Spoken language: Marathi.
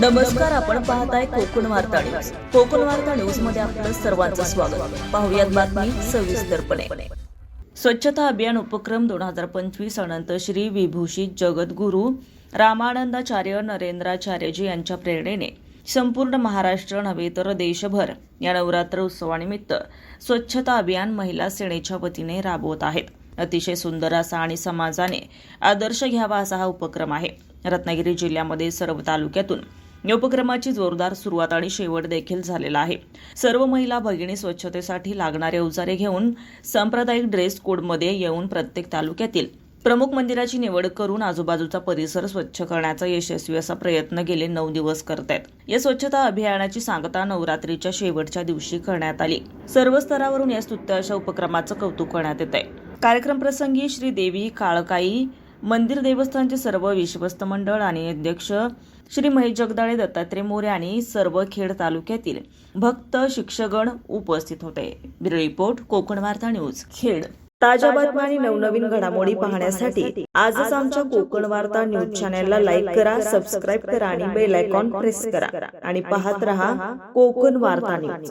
नमस्कार आपण पाहताय कोकण वार्ता न्यूज. कोकण वार्ता न्यूजमध्ये आपलं सर्वांचं स्वागत. पाहुयात बातमी सविस्तरपणे स्वच्छता अभियान उपक्रम दोन हजार पंचवीस अनंत श्री विभूषित जगद्गुरू रामानंदाचार्य नरेंद्राचार्यजी यांच्या प्रेरणेने संपूर्ण महाराष्ट्र नव्हे तर देशभर या नवरात्र उत्सवानिमित्त स्वच्छता अभियान महिला सेनेच्या वतीने राबवत आहेत. अतिशय सुंदर असा आणि समाजाने आदर्श घ्यावा असा हा उपक्रम आहे. रत्नागिरी जिल्ह्यामध्ये सर्व तालुक्यातून या उपक्रमाची जोरदार सुरुवात आणि शेवट देखील झालेला आहे. सर्व महिला भगिनी स्वच्छतेसाठी लागणारे अवजारे घेऊन सांप्रदायिक ड्रेस कोडमध्ये येऊन प्रत्येक तालुक्यातील प्रमुख मंदिराची निवड करून आजूबाजूचा परिसर स्वच्छ करण्याचा यशस्वी असा प्रयत्न गेले नऊ दिवस करत आहेत या स्वच्छता अभियानाची सांगता नवरात्रीच्या शेवटच्या दिवशी करण्यात आली. सर्व स्तरावरून या स्तुत्य अशा उपक्रमाचं कौतुक करण्यात येत आहे कार्यक्रम प्रसंगी श्री देवी काळकाई मंदिर देवस्थानचे सर्व विश्वस्त मंडळ आणि अध्यक्ष श्री महेश जगदाळे दत्तात्रय मोरे आणि सर्व खेड तालुक्यातील भक्त शिक्षकगण उपस्थित होते. रिपोर्ट कोकण वार्ता न्यूज खेड. ताज्या बातम्या आणि नवनवीन घडामोडी पाहण्यासाठी आजच आमच्या कोकण वार्ता न्यूज चॅनेलला लाईक करा सबस्क्राईब करा आणि बेल आयकॉन प्रेस करा. आणि पाहत रहा कोकण वार्ता न्यूज.